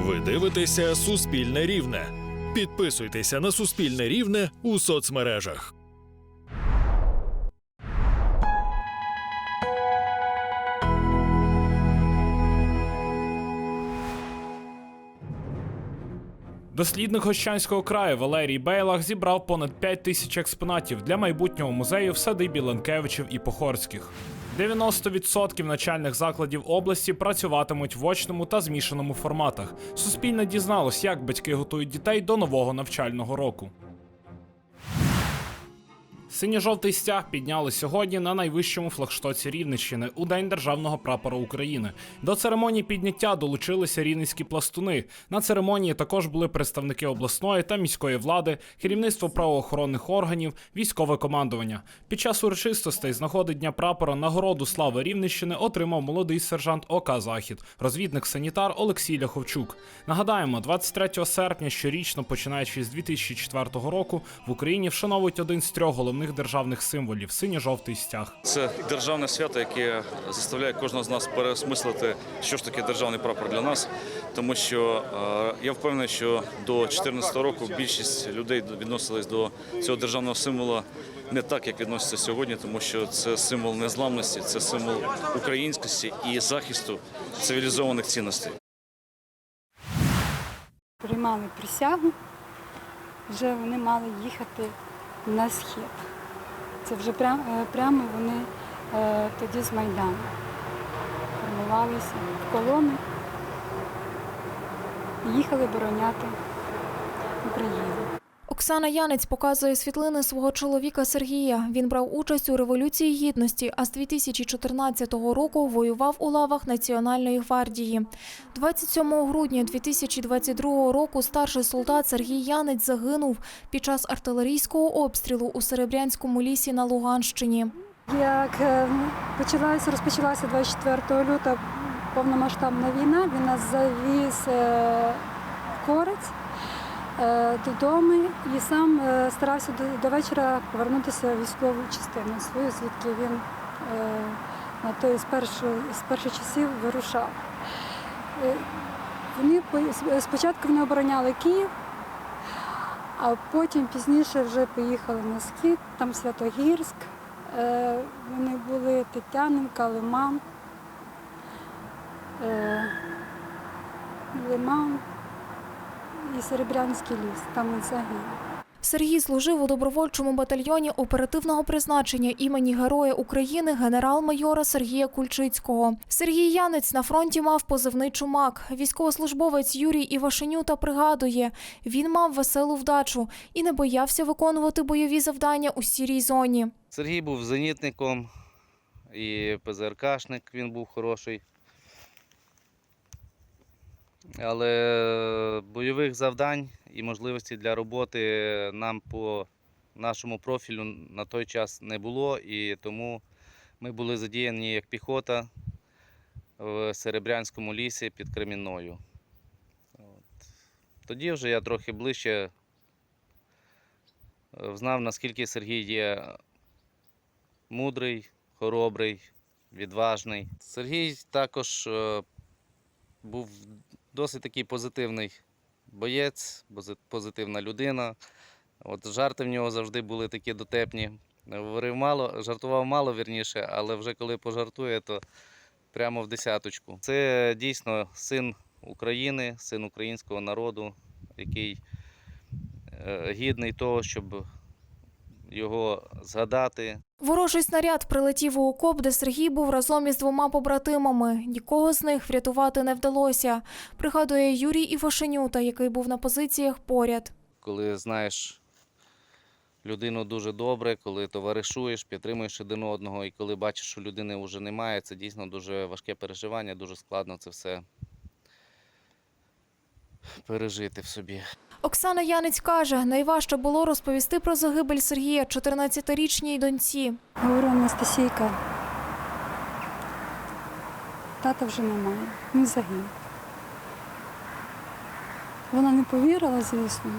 Ви дивитеся Суспільне Рівне. Підписуйтеся на Суспільне Рівне у соцмережах. Дослідник Гощанського краю Валерій Бейлах зібрав понад 5 тисяч експонатів для майбутнього музею в садибі Ленкевичів і Похорських. 90% начальних закладів області працюватимуть в очному та змішаному форматах. Суспільне дізналось, як батьки готують дітей до нового навчального року. Синьо-жовтий стяг підняли сьогодні на найвищому флагштоці Рівненщини у День державного прапора України. До церемонії підняття долучилися рівненські пластуни. На церемонії також були представники обласної та міської влади, керівництво правоохоронних органів, військове командування. Під час урочистостей з нагоди Дня прапора нагороду слави Рівненщини отримав молодий сержант ОК Захід, розвідник-санітар Олексій Ляховчук. Нагадаємо, 23 серпня щорічно, починаючи з 2004 року, в Україні вшановують один з трьох головних державних символів синьо-жовтий стяг. Це державне свято, яке заставляє кожного з нас переосмислити, що ж таке державний прапор для нас. Тому що е, я впевнений, що до 2014 року більшість людей відносились до цього державного символа не так, як відносяться сьогодні, тому що це символ незламності, це символ українськості і захисту цивілізованих цінностей. приймали присягу, вже вони мали їхати на схід. Це вже прямо, прямо вони е, тоді з Майдану формувалися в колони і їхали обороняти Україну. Оксана Янець показує світлини свого чоловіка Сергія. Він брав участь у революції гідності, а з 2014 року воював у лавах Національної гвардії. 27 грудня 2022 року старший солдат Сергій Янець загинув під час артилерійського обстрілу у Серебрянському лісі на Луганщині. Як е, почалася, розпочалася 24 лютого повномасштабна війна, він нас завіз е, в Корець додому і сам е, старався до, вечора повернутися в військову частину свою, звідки він е, на той з перших, з перших часів вирушав. Е, Вони спочатку вони обороняли Київ, а потім пізніше вже поїхали на схід, там Святогірськ. Е, Вони були Тетянинка, Лиман, е, Лиман і Серебрянський ліс. Там він загинув. Сергій служив у добровольчому батальйоні оперативного призначення імені Героя України генерал-майора Сергія Кульчицького. Сергій Янець на фронті мав позивний чумак. Військовослужбовець Юрій Івашенюта пригадує, він мав веселу вдачу і не боявся виконувати бойові завдання у сірій зоні. Сергій був зенітником і ПЗРКшник він був хороший. Але бойових завдань і можливості для роботи нам по нашому профілю на той час не було, і тому ми були задіяні як піхота в Серебрянському лісі під Кремінною. От. Тоді вже я трохи ближче е, знав, наскільки Сергій є мудрий, хоробрий, відважний. Сергій також е, був досить такий позитивний боєць, позитивна людина. От жарти в нього завжди були такі дотепні. Говорив мало, жартував мало вірніше, але вже коли пожартує, то прямо в десяточку. Це дійсно син України, син українського народу, який е, гідний того, щоб його згадати, Ворожий снаряд прилетів у окоп, де Сергій був разом із двома побратимами. Нікого з них врятувати не вдалося. Пригадує Юрій Івашенюта, який був на позиціях поряд. коли знаєш людину дуже добре, коли товаришуєш, підтримуєш один одного, і коли бачиш, що людини вже немає, це дійсно дуже важке переживання, дуже складно це все пережити в собі. Оксана Янець каже, найважче було розповісти про загибель Сергія 14-річній доньці. Говорю, Анастасійка, тата вже немає, він загинув. Вона не повірила, звісно.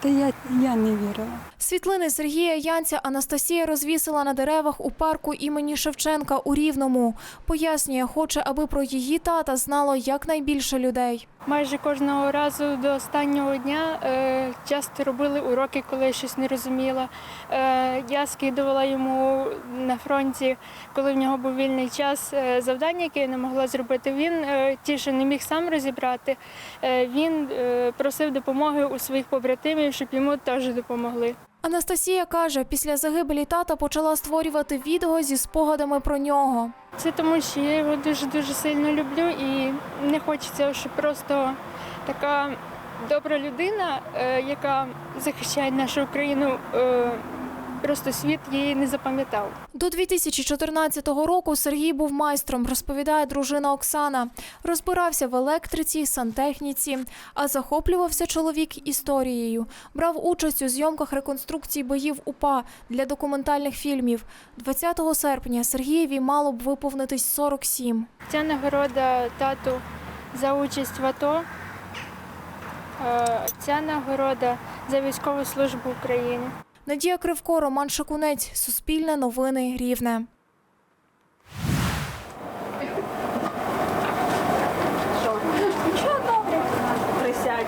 Та я, я не вірила. Світлини Сергія Янця Анастасія розвісила на деревах у парку імені Шевченка у Рівному. Пояснює, хоче, аби про її тата знало якнайбільше людей. Майже кожного разу до останнього дня е, часто робили уроки, коли я щось не розуміла. Е, я скидувала йому на фронті, коли в нього був вільний час, е, завдання, яке я не могла зробити. Він е, ті, що не міг сам розібрати, е, він е, просив допомоги у своїх побратимів, щоб йому теж допомогли. Анастасія каже, після загибелі тата почала створювати відео зі спогадами про нього. Це тому, що я його дуже дуже сильно люблю і не хочеться, щоб просто така добра людина, е, яка захищає нашу Україну, е, просто світ її не запам'ятав. До 2014 року Сергій був майстром, розповідає дружина Оксана. Розбирався в електриці, сантехніці, а захоплювався чоловік історією. Брав участь у зйомках реконструкції боїв УПА для документальних фільмів. 20 серпня Сергієві мало б виповнитись 47. Ця нагорода тату за участь в АТО. е, Ця нагорода за військову службу в Україні. Надія Кривко, Роман Шакунець, Суспільне новини, Рівне. Присядь.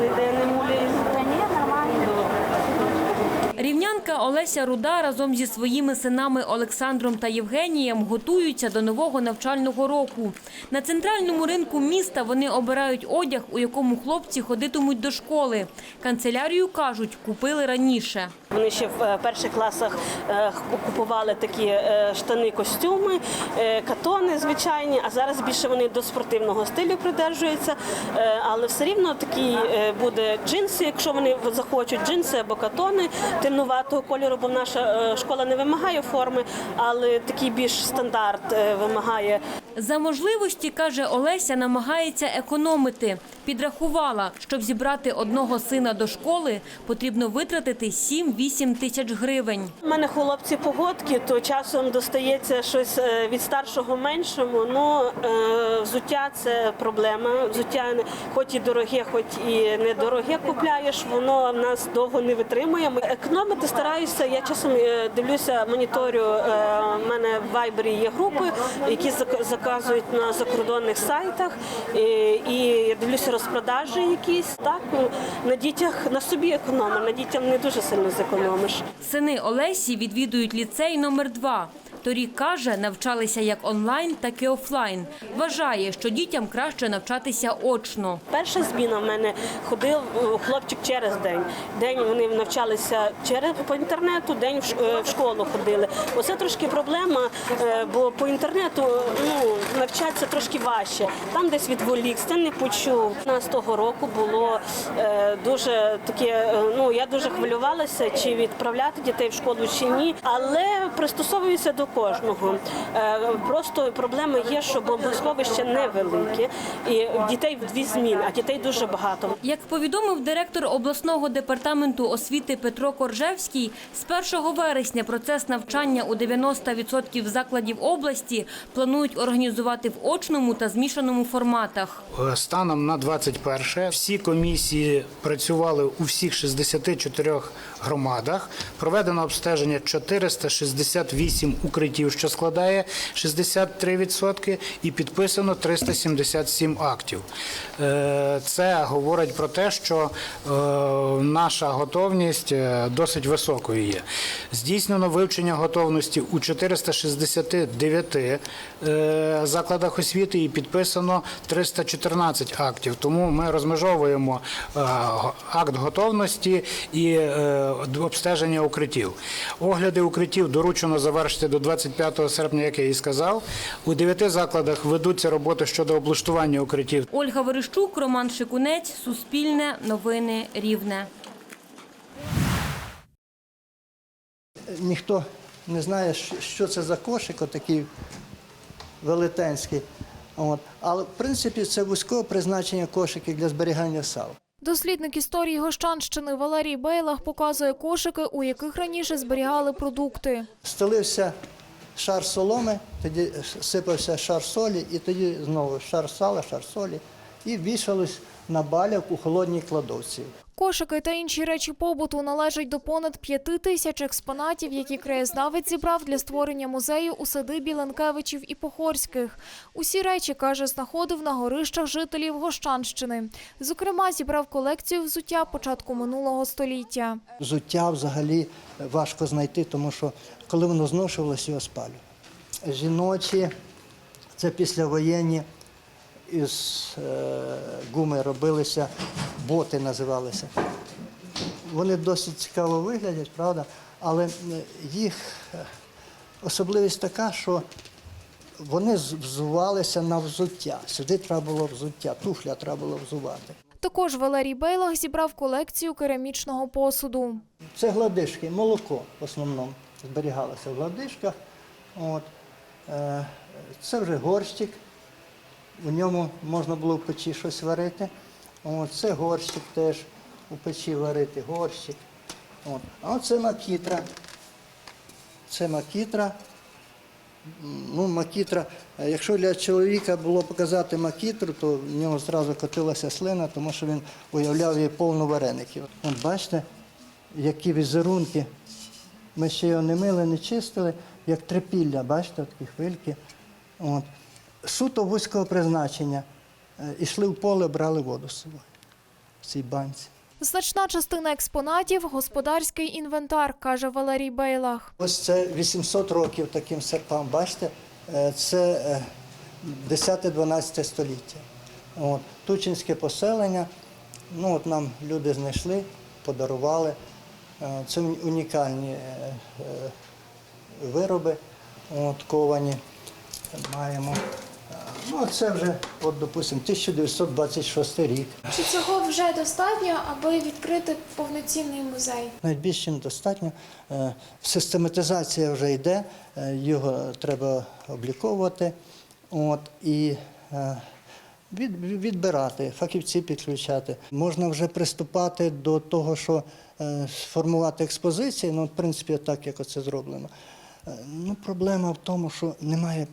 Ніде не муляй. Та ні, нормально. Олеся Руда разом зі своїми синами Олександром та Євгенієм готуються до нового навчального року. На центральному ринку міста вони обирають одяг, у якому хлопці ходитимуть до школи. Канцелярію кажуть, купили раніше. Вони ще в е, перших класах е, купували такі е, штани, костюми, катони звичайні, а зараз більше вони до спортивного стилю придержуються. Але все рівно такі буде джинси, якщо вони захочуть джинси або катони темнуватого кольору, бо наша е, школа не вимагає форми, але такий більш стандарт е, вимагає За можливості, каже Олеся, намагається економити. Підрахувала, щоб зібрати одного сина до школи, потрібно витратити 7-8 тисяч гривень. У мене хлопці погодки, то часом достається щось е, від старшого меншому. Ну е, взуття це проблема. Взуття хоч і дороге, хоч і недороге купляєш, воно в нас довго не витримує. Ми Економити стараюся. Я часом е, дивлюся, моніторю. У мене в Вайбері є групи, які зак- заказують на закордонних сайтах. І, і я дивлюся розпродажі якісь. Так ну, на дітях на собі економи, на дітям не дуже сильно зекономиш. Сини Олесі відвідують ліцей номер 2 Торік каже, навчалися як онлайн, так і офлайн. Вважає, що дітям краще навчатися очно. Перша зміна в мене ходив хлопчик через день. День вони навчалися через по інтернету, день в е, школу ходили. Оце трошки проблема, е, бо по інтернету ну навчатися трошки важче. Там десь відволікся, не почув. У нас того року було е, дуже таке. Ну я дуже хвилювалася, чи відправляти дітей в школу чи ні, але пристосовуюся до кожного. Е, Просто проблема є, що бомбосховище невелике, і дітей в дві зміни, а дітей дуже багато. Як повідомив директор обласного департаменту освіти Петро Коржевський, з 1 вересня процес навчання у 90% закладів області планують організувати в очному та змішаному форматах. Е, Станом на 21 всі комісії працювали у всіх 64 громадах. Проведено обстеження 468 укриттів, що складає 63%, і підписано 377 актів. Е, Це говорить про те, що е, наша готовність е, досить високою є. Здійснено вивчення готовності у 469 е, закладах освіти і підписано 314 актів. Тому ми розмежовуємо акт готовності і обстеження укриттів. Огляди укриттів доручено завершити до 25 серпня, як я і сказав. У дев'яти закладах ведуться роботи щодо облаштування укриттів. Ольга Верещук, Роман Шикунець, Суспільне, Новини Рівне. ніхто не знає, що- це за кошик, отакий велетенський. От. Але в принципі це вузького призначення кошики для зберігання сал. Дослідник історії Гощанщини Валерій Бейлах показує кошики, у яких раніше зберігали продукти. Стелився шар соломи, тоді сипався шар солі, і тоді знову шар сала, шар солі, і вішалось на балях у холодній кладовці. Кошики та інші речі побуту належать до понад п'яти тисяч експонатів, які краєзнавець зібрав для створення музею у садибі Ленкевичів і Похорських. Усі речі, каже, знаходив на горищах жителів Гощанщини. Зокрема, зібрав колекцію взуття початку минулого століття. Взуття взагалі важко знайти, тому що коли воно зношувалося, його спалювали. Жіночі, це післявоєнні, із е, гуми робилися, боти називалися. Вони досить цікаво виглядять, правда, але е, їх е, особливість така, що вони взувалися на взуття. Сюди треба було взуття, туфля треба було взувати. Також Валерій Бейлах зібрав колекцію керамічного посуду. Це гладишки, молоко в основному зберігалося в гладишках. От. Це вже горщик, у ньому можна було в печі щось варити. От. Це горщик теж у печі варити, горщик. От. А оце макітра. Це макітра. Ну, макітра, якщо для чоловіка було показати макітру, то в нього зразу котилася слина, тому що він уявляв її повну вареників. От бачите, які візерунки. Ми ще його не мили, не чистили, як трипілля, бачите, такі хвильки. От. Суто вузького призначення. Е, Ішли в поле, брали воду з собою в цій банці. Значна частина експонатів – господарський інвентар, каже Валерій Бейлах. Ось це 800 років таким серпам, бачите, Е, це е, 10-12 століття. От. Тучинське поселення, ну от нам люди знайшли, подарували. Е, Це унікальні е, е, вироби, от, ковані маємо. Ну, а це вже, от, допустимо, 1926 рік. Чи цього вже достатньо, аби відкрити повноцінний музей? Навіть більш чим достатньо. Е, Систематизація вже йде, е, його треба обліковувати от, і е, від, відбирати, фахівці підключати. Можна вже приступати до того, що сформувати експозиції, ну, в принципі, так, як оце зроблено. Ну, проблема в тому, що немає,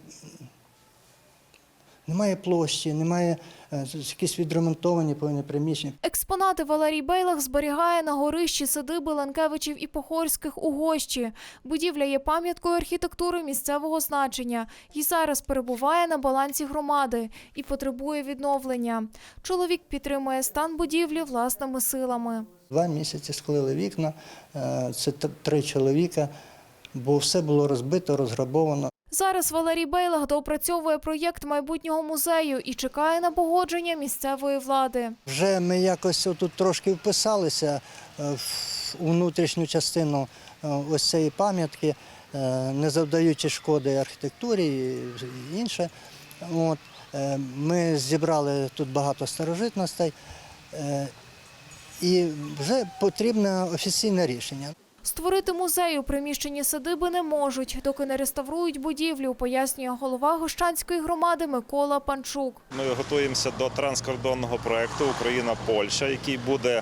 немає площі, немає е, якісь відремонтовані повинні приміщення. Експонати Валерій Бейлах зберігає на горищі садиби Ланкевичів і Похорських у Гощі. Будівля є пам'яткою архітектури місцевого значення і зараз перебуває на балансі громади і потребує відновлення. Чоловік підтримує стан будівлі власними силами. Два місяці склили вікна, е, це три чоловіка, бо все було розбито, розграбовано. Зараз Валерій Бейлах доопрацьовує проєкт майбутнього музею і чекає на погодження місцевої влади. Вже ми якось тут трошки вписалися е, в внутрішню частину е, ось цієї пам'ятки, е, не завдаючи шкоди архітектурі і інше. От. Ми зібрали тут багато старожитностей. І вже потрібне офіційне рішення. Створити музей у приміщенні садиби не можуть, доки не реставрують будівлю, пояснює голова Гощанської громади Микола Панчук. Ми готуємося до транскордонного проекту Україна-Польща, який буде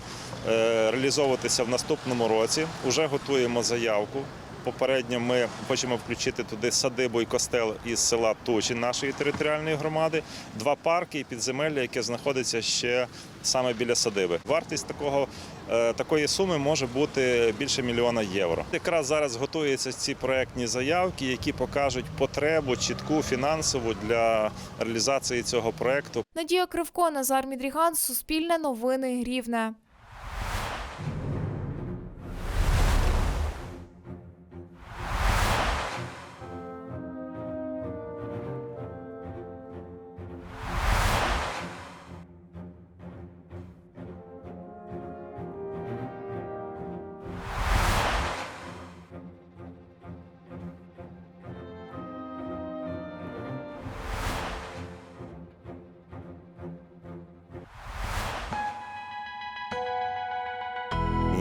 е, реалізовуватися в наступному році. Уже готуємо заявку. Попередньо ми хочемо включити туди садибу і костел із села Тучин нашої територіальної громади, два парки і підземелля, яке знаходиться ще саме біля садиби. Вартість такого е, такої суми може бути більше мільйона євро. Якраз зараз готуються ці проектні заявки, які покажуть потребу чітку фінансову для реалізації цього проекту. Надія Кривко, Назар Мідріган, Суспільне новини Рівне.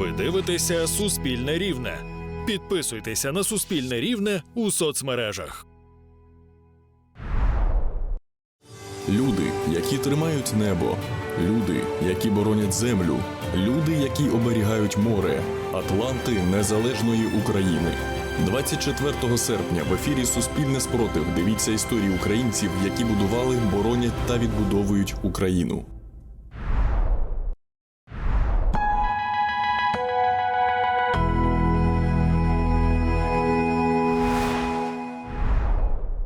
Ви дивитеся Суспільне Рівне. Підписуйтеся на Суспільне Рівне у соцмережах. Люди, які тримають небо, люди, які боронять землю, люди, які оберігають море, Атланти незалежної України. 24 серпня в ефірі Суспільне спротив. Дивіться історії українців, які будували, боронять та відбудовують Україну.